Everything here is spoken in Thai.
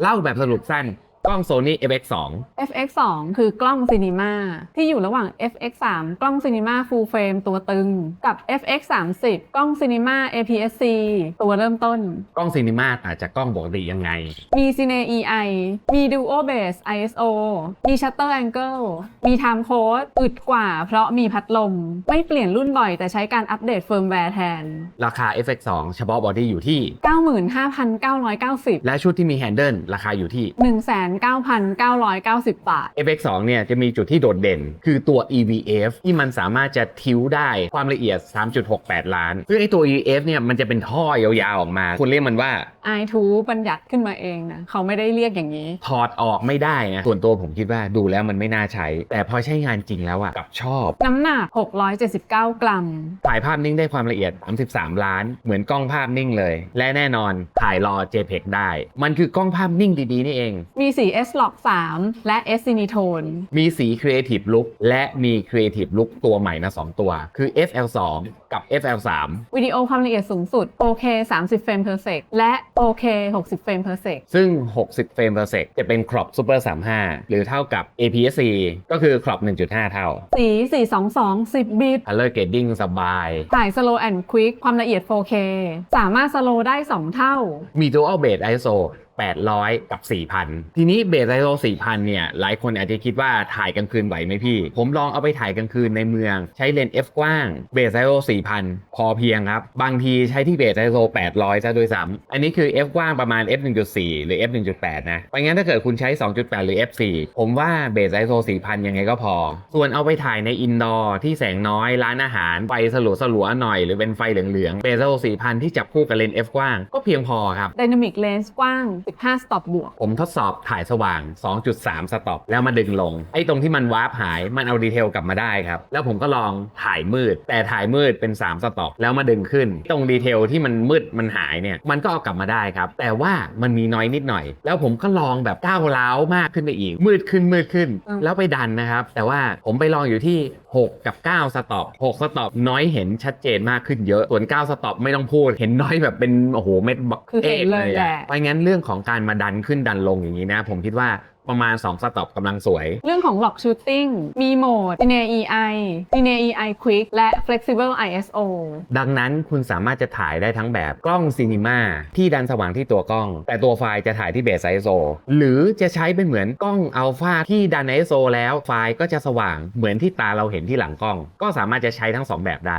เล่าแบบสรุปสั้น กล้อง Sony FX2 FX 2 คือกล้องซีนีมาที่อยู่ระหว่าง FX 3 กล้องซีนีมา full frame ตัวตึง กับ FX 30 กล้องซีนีมา APS-C ตัวเริ่มต้น กล้องซีนิมาต่างจากกล้องปกติยังไง มี Cine EI มี Duo Base ISO มี Shutter Angle มี Time Code อึดกว่าเพราะมีพัดลม ไม่เปลี่ยนรุ่นบ่อยแต่ใช้การอัปเดตเฟิร์มแวร์แทน ราคา FX2 เฉพาะบอดี้อยู่ที่ 95,990 และชุดที่มีแฮนเดิลราคาอยู่ที่19,990 บาท FX2 เนี่ยจะมีจุดที่โดดเด่น คือตัว EVF ที่มันสามารถจะทิวได้ความละเอียด 3.68 ล้านซึ่งไอตัว EVF เนี่ยมันจะเป็นท่อยาวๆออกมา คุณเรียกมันว่า i2 บัญญัติขึ้นมาเองนะเขาไม่ได้เรียกอย่างนี้ ถอดออกไม่ได้นะส่วนตัวผมคิดว่าดูแล้วมันไม่น่าใช้ แต่พอใช้งานจริงแล้วอะกลับชอบ น้ำหนัก 679 กรัม ถ่ายภาพนิ่งได้ความละเอียด 33 ล้าน เหมือนกล้องภาพนิ่งเลย และแน่นอนถ่ายรอ JPEG ได้ มันคือกล้องภาพนิ่งดีๆนี่เอง มีสี S Log 3และ S Cinetone มีสี Creative Look และมี Creative Look ตัวใหม่มา2ตัว คือ FL2 กับ FL3 วิดีโอความละเอียดสูงสุด 4K 30 เฟรม per sec และ 4K 60 เฟรม per sec ซึ่ง 60 เฟรม per sec จะเป็น crop super 35 หรือเท่ากับ APS-C ก็คือ crop 1.5 เท่า สี 422 10 บิต color grading สบายถ่าย slow and quick ความละเอียด 4K สามารถ slow ได้ 2 เท่า มี dual base ISO 800 กับ 4,000 ทีนี้เบส ISO 4,000 เนี่ย หลายคนอาจจะคิดว่าถ่ายกลางคืนไหวไหมพี่ ผมลองเอาไปถ่ายกลางคืนในเมือง ใช้เลนส์ f กว้าง เบส ISO 4,000 พอเพียงครับ บางทีใช้ที่เบส ISO 800 ซะด้วยซ้ำอันนี้คือ f กว้างประมาณ f 1.4 หรือ f 1.8 นะเพราะงั้นถ้าเกิดคุณใช้ 2.8 หรือ f 4ผมว่าเบส ISO 4,000 ยังไงก็พอ ส่วนเอาไปถ่ายในอินดอร์ที่แสงน้อยร้านอาหารไฟสลัวสลัวหน่อยหรือเป็นไฟเหลืองๆเบส ISO 4,000 ที่จับคู่กับเลนส์ f กว้างก็เพียงพอครับ Dynamic Range กว้าง15 stop บวก ผมทดสอบถ่ายสว่าง 2.3 สต็อปแล้วมาดึงลง ไอ้ตรงที่มันวาร์ปหาย มันเอาดีเทลกลับมาได้ครับ แล้วผมก็ลองถ่ายมืด แต่ถ่ายมืดเป็น 3 สต็อปแล้วมาดึงขึ้น ตรงดีเทลที่มันมืดมันหายเนี่ย มันก็เอากลับมาได้ครับ แต่ว่ามันมีน้อยนิดหน่อย แล้วผมก็ลองแบบก้าวร้าวมากขึ้นไปอีก มืดขึ้นมืดขึ้นอืมแล้วไปดันนะครับ แต่ว่าผมไปลองอยู่ที่ 6 กับ 9 สต็อป6สต็อปน้อยเห็นชัดเจนมากขึ้นเยอะ ส่วน 9 สต็อปไม่ต้องพูด เห็นน้อยแบบเป็นโอ้โหเม็ดบักคือเห็นเลยอะแหละเพราะงั้นเรื่องของการมาดันขึ้นดันลงอย่างนี้นะ ผมคิดว่าประมาณ 2 สต็อปกำลังสวย เรื่องของ Lock Shooting มีโหมด Cine EI Cine EI Quick และ Flexible ISO ดังนั้นคุณสามารถจะถ่ายได้ทั้งแบบกล้องซีนิมาที่ดันสว่างที่ตัวกล้อง แต่ตัวไฟล์จะถ่ายที่เบสไอโซหรือจะใช้เป็นเหมือนกล้องอัลฟาที่ดันไอโซแล้วไฟล์ก็จะสว่างเหมือนที่ตาเราเห็นที่หลังกล้อง ก็สามารถจะใช้ทั้งสองแบบได้